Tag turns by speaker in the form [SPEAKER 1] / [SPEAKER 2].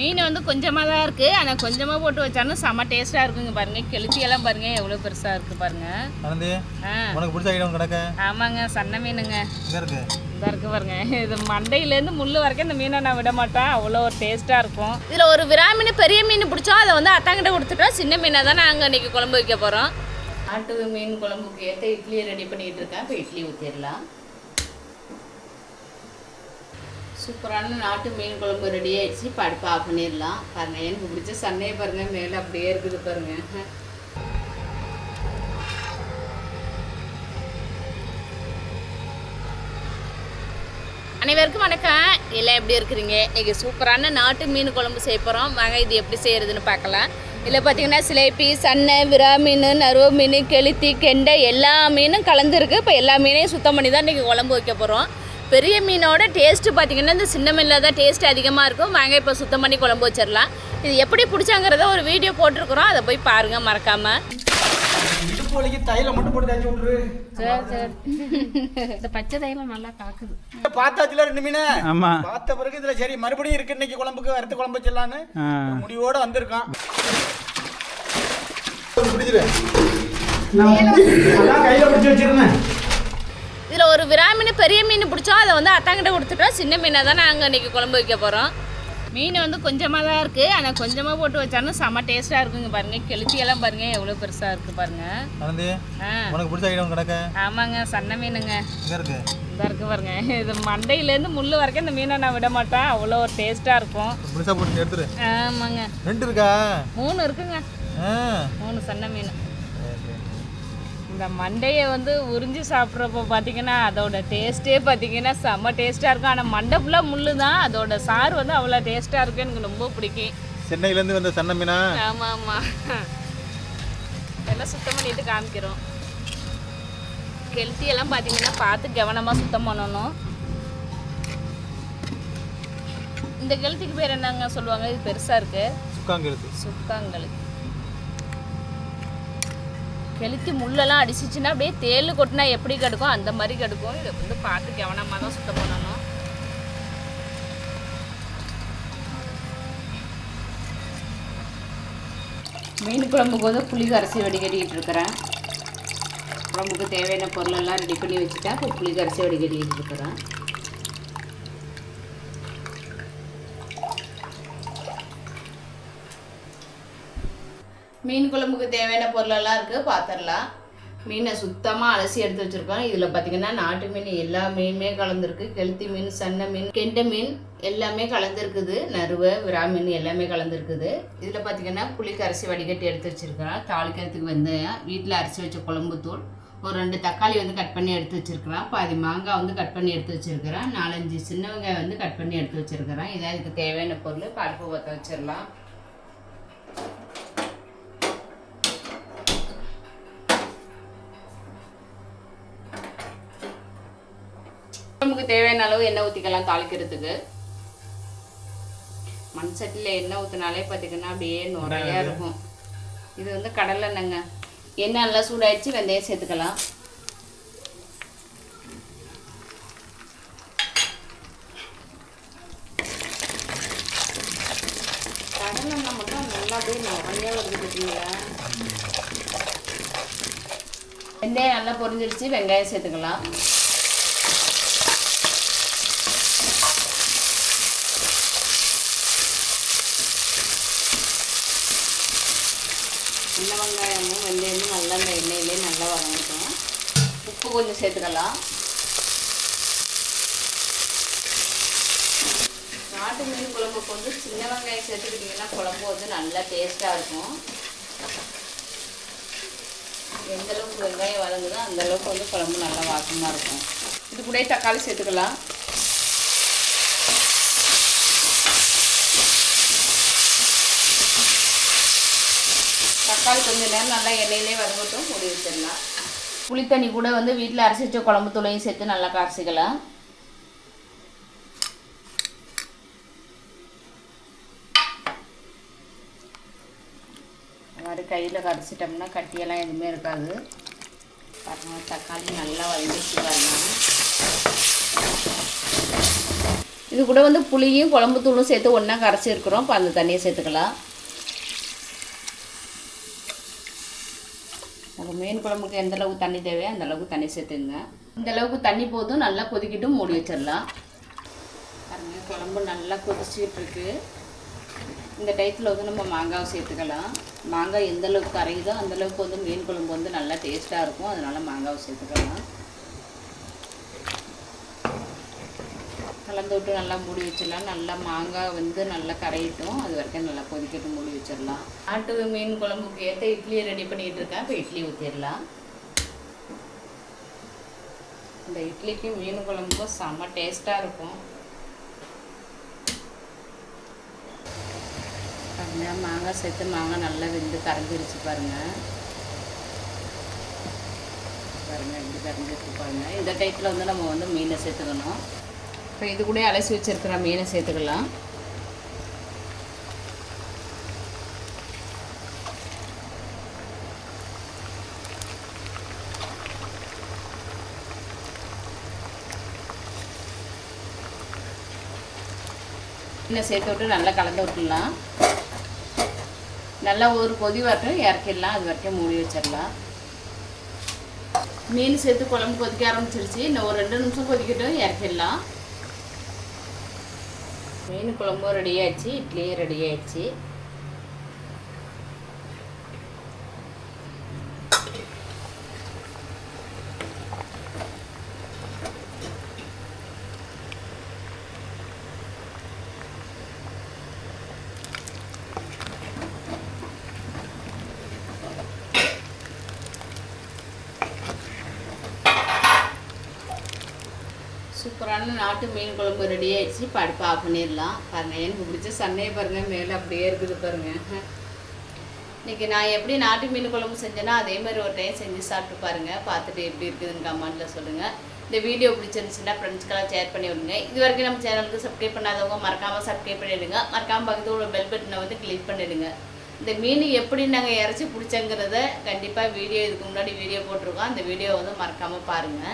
[SPEAKER 1] மீன் வந்து கொஞ்சமாக தான் இருக்குது ஆனால் கொஞ்சமாக போட்டு வச்சாலும் செம்ம டேஸ்ட்டாக இருக்குங்க பாருங்கள் கெளுத்தியெல்லாம் பாருங்கள் எவ்வளோ பெருசாக இருக்குது பாருங்கள் ஆ.
[SPEAKER 2] உனக்கு பிடிச்ச ஐட்டம் கிடக்க?
[SPEAKER 1] ஆமாங்க சன்ன மீனுங்க.
[SPEAKER 2] இங்கே இருக்கு?
[SPEAKER 1] இந்த இருக்கு பாருங்க. இது மண்டையிலேருந்து முள் வரைக்கும் இந்த மீனை நான் விட மாட்டேன். அவ்வளோ ஒரு டேஸ்ட்டாக இருக்கும். இதில் ஒரு விரா மீன் பெரிய மீன் பிடிச்சோம் அதை வந்து அத்தாங்கிட்ட கொடுத்துட்டோம். சின்ன மீனை தான் நாங்கள் இன்னைக்கு குழம்பு வைக்க போகிறோம் நாட்டு மீன் குழம்புக்கு ஏற்ற இட்லியை ரெடி பண்ணிகிட்டு இருக்கேன். இப்போ இட்லி ஊற்றிடலாம் சூப்பரான நாட்டு மீன் குழம்பு ரெடி ஆயிடுச்சு. இப்போ அடுப்பு ஆஃப் பண்ணிடலாம். பாருங்க எனக்கு பிடிச்ச சன்னையை பாருங்க. மேலே அப்படியே இருக்குது பாருங்க. அனைவருக்கும் வணக்கம். எல்லாம் எப்படி இருக்கிறீங்க? இன்னைக்கு சூப்பரான நாட்டு மீன் குழம்பு செய்ய போகிறோம் வாங்க இது எப்படி செய்யறதுன்னு பார்க்கலாம். இதில் பார்த்தீங்கன்னா சிலேபி சன்னை விரா மீன் நறுவ மீன் கெளுத்தி கெண்டை எல்லா மீனும் கலந்துருக்கு. இப்போ எல்லா மீனையும் சுத்தம் பண்ணி தான் இன்றைக்கி குழம்பு வைக்க போகிறோம் பெரிய மீனோட டேஸ்ட்டு பார்த்தீங்கன்னா இந்த சின்ன மீனில் தான் டேஸ்ட் அதிகமாக இருக்கும். வாங்க இப்போ சுத்தம் பண்ணி குழம்பு வச்சிடலாம். இது எப்படி பிடிச்சாங்கிறத ஒரு வீடியோ போட்டிருக்கிறோம். அதை போய் பாருங்கள் மறக்காமல் சரி இந்த பச்சை தைலம் நல்லா காக்குது.
[SPEAKER 3] பார்த்தாச்சுல ரெண்டு மீன்?
[SPEAKER 2] ஆமா.
[SPEAKER 3] பார்த்த பிறகு இதுல சரி மறுபடியும் இருக்கு இன்னைக்கு குழம்புக்கு வறுத்து குழம்பு வச்சிடலான்னு. முடிவோட வந்திருக்கான். கையில பிடிச்சி வச்சிருந்தேன்.
[SPEAKER 1] ஒரு விரா மீன் பெரிய மீன் பிடிச்சோம் அதை வந்து அத்தாங்கிட்ட கொடுத்துட்டோம் சின்ன மீனை தான் நாங்கள் இன்னைக்கு குழம்பு வைக்க போகிறோம் மீன் வந்து கொஞ்சமாக தான் இருக்குது ஆனால் கொஞ்சமாக போட்டு வச்சாலும் செம்ம டேஸ்ட்டாக இருக்குங்க பாருங்கள் கெளுத்தியெல்லாம் பாருங்கள் எவ்வளோ பெருசாக இருக்குது பாருங்கள்
[SPEAKER 2] உனக்கு பிடிச்ச ஐட்டம் கிடக்க?
[SPEAKER 1] ஆமாங்க. சன்ன மீனுங்க.
[SPEAKER 2] இங்கே இருக்கு?
[SPEAKER 1] இந்த இருக்கு பாருங்க. இது மண்டையிலேருந்து முள் வரைக்கும் இந்த மீனை நான் விட மாட்டேன். அவ்வளோ ஒரு டேஸ்ட்டாக இருக்கும்.
[SPEAKER 2] முழுசா போட்டு எடுத்துரு.
[SPEAKER 1] ஆமாங்க.
[SPEAKER 2] ரெண்டு இருக்கா?
[SPEAKER 1] மூணு இருக்குங்க. மூணு சன்ன மீன். இந்த மண்டையை வந்து உறிஞ்சி சாப்பிட்றப்போ பார்த்தீங்கன்னா அதோட டேஸ்ட்டே பார்த்தீங்கன்னா செம்ம டேஸ்ட்டாக இருக்கும். ஆனால் மண்டை ஃபுல்லாக முள்ளு தான் அதோட சாறு வந்து அவ்வளோ டேஸ்ட்டாக இருக்கும் எனக்கு ரொம்ப பிடிக்கும்.
[SPEAKER 2] சென்னையிலேருந்து வந்த சன்ன மீனா
[SPEAKER 1] ஆமாம் ஆமாம் எல்லாம் சுத்தம் பண்ணிட்டு காமிக்கிறோம். கெளுத்தி எல்லாம் பார்த்தீங்கன்னா பார்த்து கவனமாக சுத்தம் பண்ணணும். இந்த கெளுத்திக்கு பேர் என்னங்க சொல்லுவாங்க? இது பெருசாக இருக்கு.
[SPEAKER 2] சுக்காங்க இருக்கு
[SPEAKER 1] சுக்காங்கழுத்தி கெளுத்தி முள்ளெல்லாம் அடிச்சிச்சுன்னா அப்படியே தேல் கொட்டினா எப்படி கெடுக்கும்? அந்த மாதிரி கெடுக்கும். இதை வந்து பார்த்து கவனமாக தான் சுத்தம் பண்ணணும். மீன் குழம்புக்கு வந்து புளி கரைச்சி வடிகட்டிக்கிட்டு இருக்கிறேன். குழம்புக்கு தேவையான பொருளெல்லாம் ரெடி பண்ணி வச்சுட்டேன். இப்போ புளி கரைச்சி வடிகட்டிக்கிட்டு இருக்கிறேன். மீன் குழம்புக்கு தேவையான பொருளெல்லாம் இருக்குது பார்த்துடலாம் மீனை சுத்தமாக அலசி எடுத்து வச்சுருக்கோம். இதில் பார்த்தீங்கன்னா நாட்டு மீன் எல்லா மீனுமே கலந்துருக்கு. கெளுத்தி மீன் சன்ன மீன் கெண்டை மீன் எல்லாமே கலந்துருக்குது. நறுவை விரா மீன் எல்லாமே கலந்துருக்குது. இதில் பார்த்திங்கன்னா புளிக்கு அரிசி வடிகட்டி எடுத்து வச்சுருக்கிறோம். தாளிக்கிறதுக்கு வெந்தயம் வீட்டில் அரிசி வச்ச குழம்பு தூள் ஒரு ரெண்டு தக்காளி வந்து கட் பண்ணி எடுத்து வச்சுருக்கிறேன் பாதி மாங்காய் வந்து கட் பண்ணி எடுத்து வச்சுருக்கிறேன் நாலஞ்சு சின்ன வெங்காயம் வந்து கட் பண்ணி எடுத்து வச்சுருக்கிறேன் இதான் இதுக்கு தேவையான பொருள். பருப்பு பற்ற வச்சிடலாம். நமக்கு தேவையான அளவு எண்ணெய் ஊற்றிக்கலாம் தாளிக்கிறதுக்கு. மண் சட்டியில் எண்ணெய் ஊற்றினாலே பார்த்தீங்கன்னா அப்படியே நிறையா இருக்கும். இது வந்து கடலை எண்ணெய்ங்க. எண்ணெய் நல்லா சூடாயிடுச்சு வெந்தயம் சேர்த்துக்கலாம். கடலை எண்ணெய் மட்டும் நல்லா அப்படியே நிறையா வருது பார்த்தீங்களா வெந்தயம் நல்லா பொரிஞ்சிருச்சு வெங்காயம் சேர்த்துக்கலாம் சின்ன வெங்காயமும் வெந்தயமும் நல்லா இந்த எண்ணெயிலே நல்லா வதங்கட்டும் உப்பு கொஞ்சம் சேர்த்துக்கலாம். நாட்டு மீன் குழம்புக்கு வந்து சின்ன வெங்காயம் சேர்த்துக்கிட்டிங்கன்னா குழம்பு வந்து நல்லா டேஸ்ட்டாக இருக்கும். எந்த அளவுக்கு வெங்காயம் வதங்குதோ அந்த அளவுக்கு வந்து குழம்பு நல்லா வாசமாக இருக்கும். இது கூட தக்காளி சேர்த்துக்கலாம். தக்காளி கொஞ்சம் நேரம் நல்லா எண்ணெயிலே வதங்கட்டும் மூடி வச்சிடலாம். புளித்தண்ணி கூட வந்து வீட்டில் அரைச்சி வச்ச குழம்பு தூளையும் சேர்த்து நல்லா கரைச்சிக்கலாம் மாதிரி கையில் கரைச்சிட்டோம்னா கட்டியெல்லாம் எதுவுமே இருக்காது. பாருங்க தக்காளி நல்லா வதங்கிச்சு பாருங்க. இது கூட வந்து புளியும் குழம்பு தூளும் சேர்த்து ஒன்றா கரைச்சிருக்கிறோம். இப்போ அந்த தண்ணியை சேர்த்துக்கலாம். நம்ம மீன் குழம்புக்கு எந்த அளவுக்கு தண்ணி தேவையோ அந்த அளவுக்கு தண்ணி சேர்த்துங்க. இந்த அளவுக்கு தண்ணி போதும் நல்லா கொதிக்கிட்டும் மூடி வச்சிடலாம். பாருங்க குழம்பு நல்லா கொதிச்சிட்டு இருக்கு. இந்த டயத்தில் வந்து நம்ம மாங்காவை சேர்த்துக்கலாம். மாங்காய் எந்த அளவுக்கு கரையுதோ அந்தளவுக்கு வந்து மீன் குழம்பு வந்து நல்லா டேஸ்ட்டாக இருக்கும். அதனால மாங்காவை சேர்த்துக்கலாம். கலந்து விட்டு நல்லா மூடி வச்சிடலாம். நல்லா மாங்காய் வந்து நல்லா கரையிட்டும். அது வரைக்கும் நல்லா கொதிக்கட்டும் மூடி வச்சிடலாம். நாட்டு மீன் குழம்புக்கு ஏற்ற இட்லியை ரெடி பண்ணிகிட்டு இருக்கேன். இப்போ இட்லி ஊற்றிடலாம் இந்த இட்லிக்கும் மீன் குழம்புக்கும் செம்ம டேஸ்ட்டாக இருக்கும். பாருங்க மாங்காய் சேர்த்து மாங்காய் நல்லா வெந்து கரைஞ்சிருச்சு பாருங்க. பாருங்கள் இப்படி கரைஞ்சிருக்கு பாருங்க. இந்த டைத்தில் வந்து நம்ம வந்து மீனை சேர்த்துக்கணும். இப்போ இது கூட அலசி வச்சுருக்கிற மீனை சேர்த்துக்கலாம். மீனை சேர்த்து விட்டு நல்லா கலந்து விட்டுடலாம். நல்லா ஒரு கொதி வரட்டும் இறக்கிடலாம். அது வரைக்கும் மூடி வச்சிடலாம். மீன் சேர்த்து குழம்பு கொதிக்க ஆரம்பிச்சிருச்சு. இன்னும் ஒரு ரெண்டு நிமிஷம் கொதிக்கட்டும் இறக்கிடலாம். மீன் குழம்பும் ரெடி ஆயிடுச்சு இட்லியும் ரெடி ஆயிடுச்சு. சூப்பரான நாட்டு மீன் குழம்பு ரெடி ஆயிடுச்சு. இப்போ அடுப்பு ஆஃப் பண்ணிடலாம். பாருங்க எனக்கு பிடிச்ச சன்னையை பாருங்க மேலே அப்படியே இருக்குது பாருங்க. இன்னைக்கு நான் எப்படி நாட்டு மீன் குழம்பு செஞ்சேன்னா அதே மாதிரி ஒரு டைம் செஞ்சு சாப்பிட்டு பாருங்க. பார்த்துட்டு எப்படி இருக்குதுன்னு கமெண்ட்டில் சொல்லுங்க. இந்த வீடியோ பிடிச்சிருந்துச்சுன்னா ஃப்ரெண்ட்ஸ்க்கெல்லாம் ஷேர் பண்ணி விடுங்க. இது வரைக்கும் நம்ம சேனலுக்கு சப்ஸ்கிரைப் பண்ணாதவங்க மறக்காமல் சப்ஸ்கிரைப் பண்ணிவிடுங்க மறக்காமல் பக்கத்துல உள்ள பெல் பட்டனை வந்து கிளிக் பண்ணிவிடுங்க இந்த மீன் எப்படி நாங்கள் இறச்சி பிடிச்சங்கிறத கண்டிப்பாக வீடியோ இதுக்கு முன்னாடி வீடியோ போட்டிருக்கோம். அந்த வீடியோ வந்து மறக்காமல் பாருங்கள்